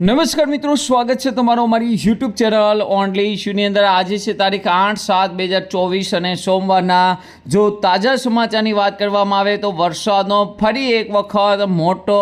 નમસ્કાર મિત્રો, સ્વાગત છે તમારો અમારી યુટ્યુબ ચેનલ ઓનલી ઇશ્યુની અંદર. આજે છે તારીખ આઠ સાત બે હજાર ચોવીસ અને સોમવારના જો તાજા સમાચારની વાત કરવામાં આવે તો વરસાદનો ફરી એક વખત મોટો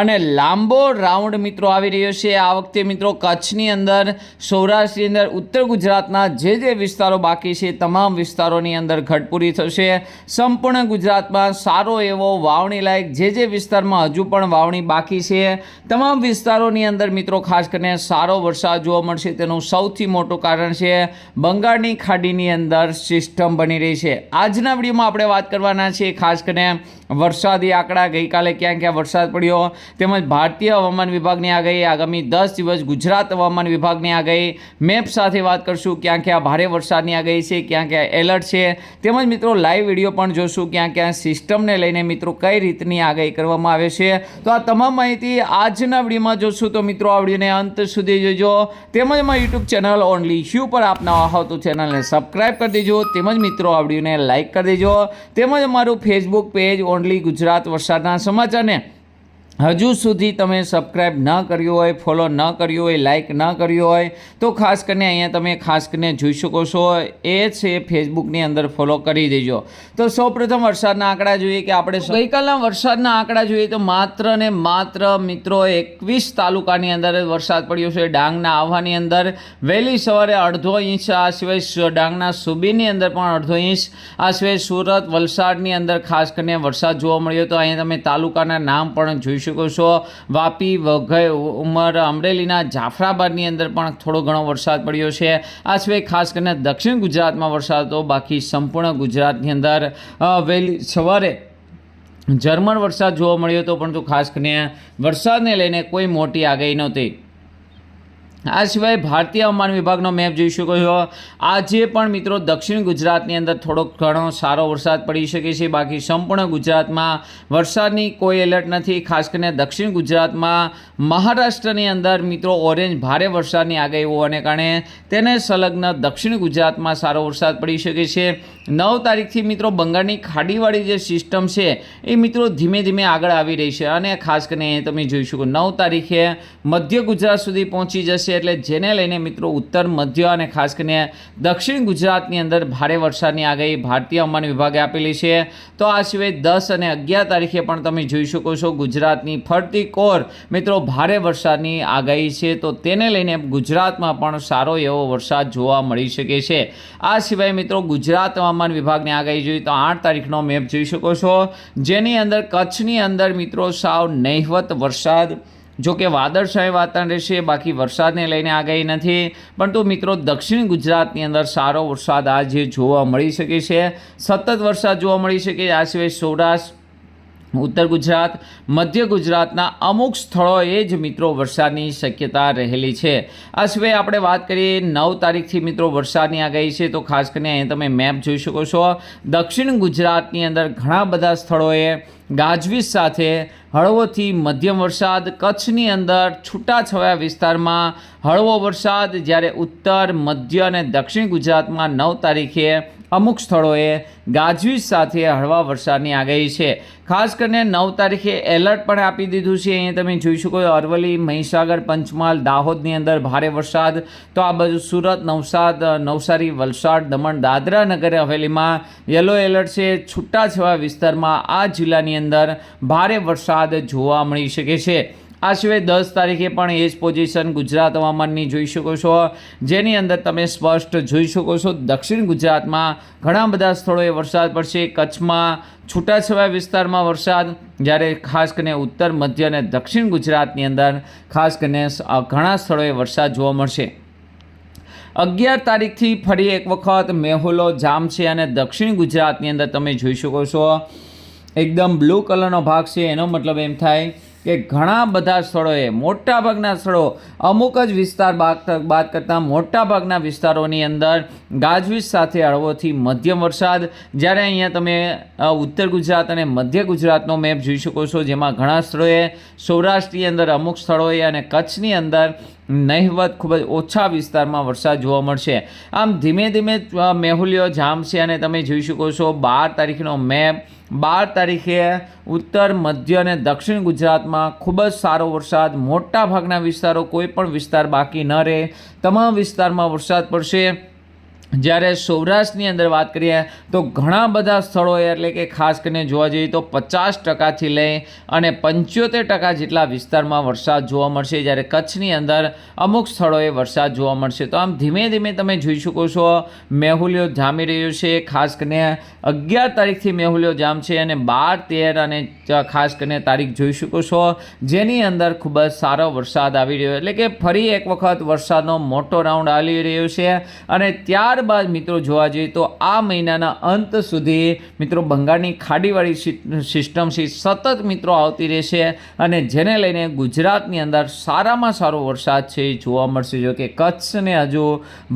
અને લાંબો રાઉન્ડ મિત્રો આવી રહ્યો છે. આ વખતે મિત્રો કચ્છની અંદર, સૌરાષ્ટ્રની અંદર, ઉત્તર ગુજરાતના જે જે વિસ્તારો બાકી છે, તમામ વિસ્તારોની અંદર ઘટપૂરી થશે. સંપૂર્ણ ગુજરાતમાં સારો એવો વાવણી લાયક જે જે વિસ્તારમાં હજુ પણ વાવણી બાકી છે, તમામ વિસ્તારોની અંદર મિત્રો, ખાસ કરીને સારો વરસાદ જોવા મળશે. તેનું સૌથી મોટું કારણ છે બંગાળની ખાડીની અંદર સિસ્ટમ બની રહી છે. આજના વિડીયોમાં આપણે વાત કરવાના છીએ ખાસ કરીને વરસાદી આંકડા ગઈકાલે ક્યાં ક્યાં વરસાદ પડ્યો? તેમજ ભારતીય હવામાન વિભાગની આગાહી આગામી દસ દિવસ ગુજરાત હવામાન વિભાગની આગાહી. મેપ સાથે વાત કરશું ક્યાં ક્યાં ભારે વરસાદની આગાહી છે ક્યાં ક્યાં એલર્ટ છે. તેમજ મિત્રો લાઈવ વીડિયો પણ જોશું ક્યાં ક્યાં સિસ્ટમને લઈને મિત્રો કઈ રીતની આગાહી કરવામાં આવે છે. તો આ તમામ માહિતી આજના વિડીયોમાં જોશું. તો મિત્રો આ વિડીયોને અંત સુધી જોજો. તેમજ મારા યુટ્યુબ ચેનલ ઓનલી શ્યુ પર આપ નવા તો ચેનલને સબસ્ક્રાઈબ કરી દેજો. તેમજ મિત્રો આ વિડીયોને લાઈક કરી દેજો. તેમજ અમારું ફેસબુક પેજ ઓનલી ગુજરાત વરસાદના સમાચારને હજુ સુધી તમે સબસ્ક્રાઈબ ન કર્યું હોય ફોલો ન કર્યું હોય લાઇક ન કર્યું હોય, તો ખાસ કરીને અહીંયા તમે ખાસ કરીને જોઈ શકો છો. એ છે ફેસબુકની અંદર ફોલો કરી દેજો. તો સૌપ્રથમ વરસાદના આંકડા જોઈએ કે આપણે ગઈકાલના વરસાદના આંકડા જોઈએ તો માત્ર ને માત્ર મિત્રો એકવીસ તાલુકાની અંદર વરસાદ પડ્યો છે. ડાંગના આહવાની અંદર વહેલી સવારે અડધો ઇંચ, આ સિવાય ડાંગના સુબીની અંદર પણ અડધો ઇંચ, આ સિવાય સુરત, વલસાડની અંદર ખાસ કરીને વરસાદ જોવા મળ્યો. તો અહીંયા તમે તાલુકાના નામ પણ જોઈ શકો છો. વાપી વઘઈ ઉમર અમરેલીના જાફરાબાદની અંદર પણ થોડો ઘણો વરસાદ પડ્યો છે. આ સિવાય ખાસ કરીને દક્ષિણ ગુજરાતમાં વરસાદ હતો બાકી સંપૂર્ણ ગુજરાતની અંદર. વહેલી સવારે ઝરમર વરસાદ જોવા મળ્યો હતો, પરંતુ ખાસ કરીને વરસાદને લઈને કોઈ મોટી આગાહી નહોતી. આ સિવાય ભારતીય હવામાન વિભાગનો મેપ જોઈ શકો છો. આજે પણ મિત્રો દક્ષિણ ગુજરાતની અંદર થોડોક ઘણો સારો વરસાદ પડી શકે છે. બાકી સંપૂર્ણ ગુજરાતમાં વરસાદની કોઈ એલર્ટ નથી. ખાસ કરીને દક્ષિણ ગુજરાતમાં મહારાષ્ટ્રની અંદર મિત્રો ઓરેન્જ ભારે વરસાદની આગાહી હોવાને કારણે તેને સંલગ્ન દક્ષિણ ગુજરાતમાં સારો વરસાદ પડી શકે છે. નવ તારીખથી મિત્રો બંગાળની ખાડીવાળી જે સિસ્ટમ છે એ મિત્રો ધીમે ધીમે આગળ આવી રહી છે અને ખાસ કરીને તમે જોઈ શકો નવ તારીખે મધ્ય ગુજરાત સુધી પહોંચી જશે. એટલે જેને લઈને મિત્રો ઉત્તર, મધ્ય અને ખાસ કરીને દક્ષિણ ગુજરાતની અંદર ભારે વરસાદની આગાહી ભારતીય હવામાન વિભાગે આપેલી છે. તો આ સિવાય દસ અને અગિયાર તારીખે પણ તમે જોઈ શકો છો ગુજરાતની ફરતી કોર મિત્રો ભારે વરસાદની આગાહી છે. તો તેને લઈને ગુજરાતમાં પણ સારો એવો વરસાદ જોવા મળી શકે છે. આ સિવાય મિત્રો ગુજરાત હવામાન વિભાગની આગાહી જોઈએ તો આઠ તારીખનો મેપ જોઈ શકો છો. જેની અંદર કચ્છની અંદર મિત્રો સાવ નહિવત વરસાદ જો કે વાદળછાય વાતાવરણ રહેશે, બાકી વરસાદને લઈને આગાહી નથી. પરંતુ મિત્રો, દક્ષિણ ગુજરાતની અંદર સારો વરસાદ આજે જોવા મળી શકે છે. સતત વરસાદ જોવા મળી શકે, આ સિવાય સૌરાષ્ટ્ર, ઉત્તર ગુજરાત, મધ્ય ગુજરાતના અમુક સ્થળોએ જ મિત્રો વરસાદની શક્યતા રહેલી છે. આ સિવાય આપણે વાત કરીએ, નવ તારીખથી મિત્રો વરસાદની આગાહી છે, તો ખાસ કરીને અહીં તમે મેપ જોઈ શકો છો. દક્ષિણ ગુજરાતની અંદર ઘણા બધા સ્થળોએ ગાજવીજ સાથે હળવોથી મધ્યમ વરસાદ, કચ્છની અંદર છૂટાછવાયા વિસ્તારમાં હળવો વરસાદ, જ્યારે ઉત્તર, મધ્ય અને દક્ષિણ ગુજરાતમાં નવ તારીખે અમુક સ્થળોએ ગાજવીજ સાથે હળવા વરસાદની આગાહી છે. ખાસ કરીને નવ તારીખે એલર્ટ પણ આપી દીધું છે. અહીંયા તમે જોઈ શકો અરવલી મહીસાગર, પંચમહાલ, દાહોદની અંદર ભારે વરસાદ. તો આ બાજુ સુરત, નવસાદ નવસારી, વલસાડ, દમણ, દાદરા નગર હવેલીમાં યલો એલર્ટ છે. છૂટાછવાયા વિસ્તારમાં આ જિલ્લાની અંદર ભારે વરસાદ જોવા મળી શકે છે. આ સિવાય દસ તારીખે પણ એ જ પોઝિશન ગુજરાત હવામાનની જોઈ શકો છો. જેની અંદર તમે સ્પષ્ટ જોઈ શકો છો, દક્ષિણ ગુજરાતમાં ઘણા બધા સ્થળોએ વરસાદ પડશે. કચ્છમાં છૂટાછવાયા વિસ્તારમાં વરસાદ, જ્યારે ખાસ કરીને ઉત્તર, મધ્ય અને દક્ષિણ ગુજરાતની અંદર ખાસ કરીને ઘણા સ્થળોએ વરસાદ જોવા મળશે. અગિયાર તારીખથી ફરી એક વખત મેહુલો, જામશે અને દક્ષિણ ગુજરાતની અંદર તમે જોઈ શકો છો. એકદમ બ્લુ કલરનો ભાગ છે, એનો મતલબ એમ થાય કે ઘણા બધા સ્થળોએ મોટાભાગના સ્થળો, અમુક જ વિસ્તાર બાદ કરતાં મોટાભાગના વિસ્તારોની અંદર ગાજવીજ સાથે હળવોથી મધ્યમ વરસાદ. જ્યારે અહીંયા તમે ઉત્તર ગુજરાત અને મધ્ય ગુજરાતનો મેપ જોઈ શકો છો, જેમાં ઘણા સ્થળોએ સૌરાષ્ટ્રની અંદર અમુક સ્થળોએ અને કચ્છની અંદર નહિવત ખૂબ જ ઓછા વિસ્તારમાં વરસાદ જોવા મળશે. આમ ધીમે ધીમે અ, મેહુલીઓ જામશે અને તમે જોઈ શકો છો બાર તારીખનો મેપ. બાર તારીખે ઉત્તર મધ્ય અને દક્ષિણ ગુજરાતમાં ખૂબ જ સારો વરસાદ. મોટા ભાગના વિસ્તારો કોઈ પણ વિસ્તાર બાકી ન રહે. તમામ વિસ્તારમાં વરસાદ પડશે. જ્યારે સૌરાષ્ટ્રની અંદર વાત કરીએ તો ઘણા બધા સ્થળોએ, એટલે કે ખાસ કરીને જોવા જઈએ તો પચાસ ટકાથી લઈ અને પંચોતેર ટકા જેટલા વિસ્તારમાં વરસાદ જોવા મળશે. જ્યારે કચ્છની અંદર અમુક સ્થળોએ વરસાદ જોવા મળશે. તો આમ ધીમે ધીમે તમે જોઈ શકો છો, મેહુલિયો જામી રહ્યો છે. ખાસ કરીને અગિયાર તારીખથી મેહુલિયો જામશે અને બાર, તેર અને ખાસ કરીને તારીખ જોઈ શકો છો. જેની અંદર ખૂબ જ સારો વરસાદ આવી રહ્યો. એટલે કે ફરી એક વખત વરસાદનો મોટો રાઉન્ડ આવી રહ્યો છે અને ત્યારબાદ મિત્રો જોવા જઈએ તો આ મહિનાના અંત સુધી મિત્રો બંગાળની ખાડીવાળી સિસ્ટમ છે સતત મિત્રો આવતી રહેશે અને જેને લઈને ગુજરાતની અંદર સારામાં સારો વરસાદ છે જોવા મળશે. જો કે કચ્છને હજુ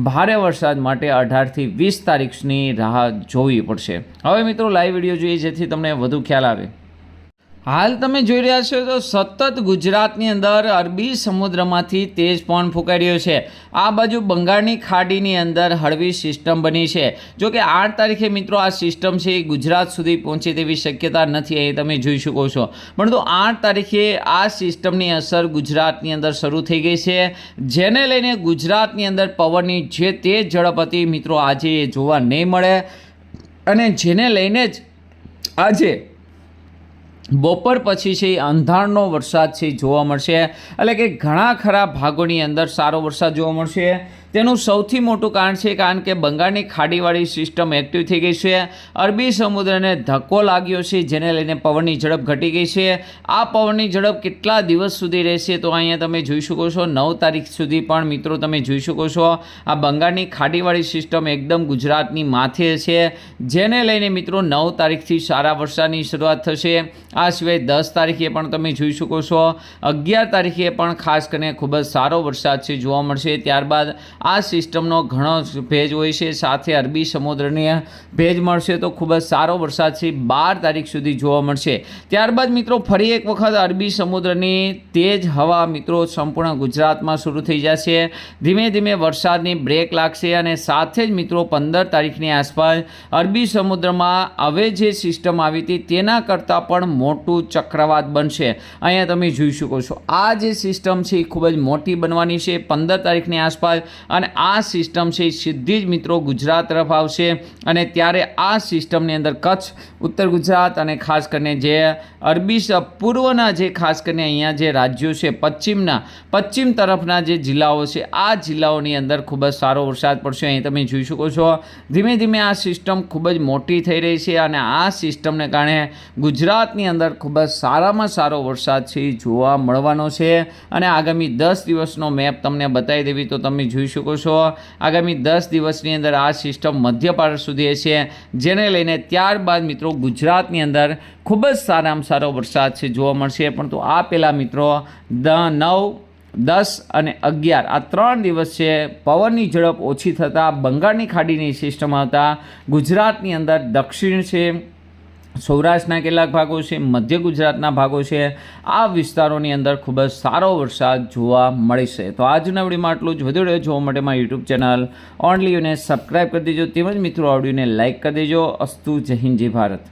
ભારે વરસાદ માટે અઢારથી વીસ તારીખની રાહ જોવી પડશે. હવે મિત્રો લાઈવ વીડિયો જોઈએ જેથી તમને વધુ ખ્યાલ આવે. હાલ તમે જોઈ રહ્યા છો તો સતત ગુજરાતની અંદર અરબી સમુદ્રમાંથી તેજ પવન ફૂંકાઈ છે. આ બાજુ બંગાળની ખાડીની અંદર હળવી સિસ્ટમ બની છે. જો કે આઠ તારીખે મિત્રો આ સિસ્ટમ છે એ ગુજરાત સુધી પહોંચે તેવી શક્યતા નથી, એ તમે જોઈ શકો છો. પરંતુ આઠ તારીખે આ સિસ્ટમની અસર ગુજરાતની અંદર શરૂ થઈ ગઈ છે. જેને લઈને ગુજરાતની અંદર પવનની જે તેજ ઝડપ હતી મિત્રો આજે એ જોવા નહીં મળે. અને જેને લઈને જ આજે બપોર પછી છે એ અંધારનો વરસાદ છે જોવા મળશે. એટલે કે ઘણા ખરા ભાગોની અંદર સારો વરસાદ જોવા મળશે. તેનું સૌથી મોટું કારણ છે કારણ કે બંગાળની ખાડીવાળી સિસ્ટમ એક્ટિવ થઈ ગઈ છે. અરબી સમુદ્રને ધક્કો લાગ્યો છે, જેને લઈને પવનની ઝડપ ઘટી ગઈ છે. આ પવનની ઝડપ કેટલા દિવસ સુધી રહેશે તો અહીંયા તમે જોઈ શકો છો. નવ તારીખ સુધી પણ મિત્રો તમે જોઈ શકો છો. આ બંગાળની ખાડીવાળી સિસ્ટમ એકદમ ગુજરાતની માથે છે, જેને લઈને મિત્રો નવ તારીખથી સારા વરસાદની શરૂઆત થશે. આ સિવાય દસ તારીખે પણ તમે જોઈ શકો છો. અગિયાર તારીખે પણ ખાસ કરીને ખૂબ જ સારો વરસાદ છે જોવા મળશે. ત્યારબાદ આ સિસ્ટમનો ઘણો ભેજ હોય છે. સાથે અરબી સમુદ્રની ભેજ મળશે તો ખૂબ જ સારો વરસાદ છે બાર તારીખ સુધી જોવા મળશે. ત્યારબાદ મિત્રો, ફરી એક વખત અરબી સમુદ્રની તેજ હવા મિત્રો, સંપૂર્ણ ગુજરાતમાં શરૂ થઈ જશે. ધીમે ધીમે વરસાદની બ્રેક લાગશે અને સાથે જ મિત્રો, પંદર તારીખની આસપાસ અરબી સમુદ્રમાં હવે જે સિસ્ટમ આવી હતી તેના કરતાં પણ મોટું ચક્રવાત બનશે. અહીંયા તમે જોઈ શકો છો. આ જે સિસ્ટમ છે એ ખૂબ જ મોટી બનવાની છે. પંદર તારીખની આસપાસ અને આ સિસ્ટમ છે સીધી જ મિત્રો ગુજરાત તરફ આવશે. અને ત્યારે આ સિસ્ટમની અંદર કચ્છ, ઉત્તર ગુજરાત અને ખાસ કરીને જે અરબી પૂર્વના જે ખાસ કરીને અહીંયા જે રાજ્યો છે, પશ્ચિમના, પશ્ચિમ તરફના જે જિલ્લાઓ છે, આ જિલ્લાઓની અંદર ખૂબ જ સારો વરસાદ પડશે. અહીં તમે જોઈ શકો છો, ધીમે ધીમે આ સિસ્ટમ ખૂબ જ મોટી થઈ રહી છે અને આ સિસ્ટમને કારણે ગુજરાતની અંદર ખૂબ જ સારામાં સારો વરસાદ છે જોવા મળવાનો છે. અને આગામી દસ દિવસનો મેપ તમને બતાવી દેવી તો તમે જોઈ શકો છો. આગામી દસ દિવસની અંદર આ સિસ્ટમ મધ્ય ભારત સુધી છે જેને લઈને ત્યારબાદ મિત્રો ગુજરાતની અંદર ખૂબ જ સારામાં સારો વરસાદ છે જોવા મળશે. પરંતુ આ પહેલાં મિત્રો દ નવ, દસ અને અગિયાર આ ત્રણ દિવસ છે પવનની ઝડપ ઓછી થતાં, બંગાળની ખાડીની સિસ્ટમ આવતા, ગુજરાતની અંદર દક્ષિણ છે. સૌરાષ્ટ્રના કેટલાક ભાગો છે, મધ્ય ગુજરાતના ભાગો છે. આ વિસ્તારોની અંદર ખૂબ જ સારો વરસાદ જોવા મળશે તો આજના વિડીયોમાં આટલું જ. વધુ જોવા માટે મારી યુટ્યુબ ચેનલ ઓનલી યુને સબસ્ક્રાઈબ કરી દેજો. તેમજ મિત્રો આવડીને લાઇક કરી દેજો. અસ્તુ જય હિન્દ, જય ભારત.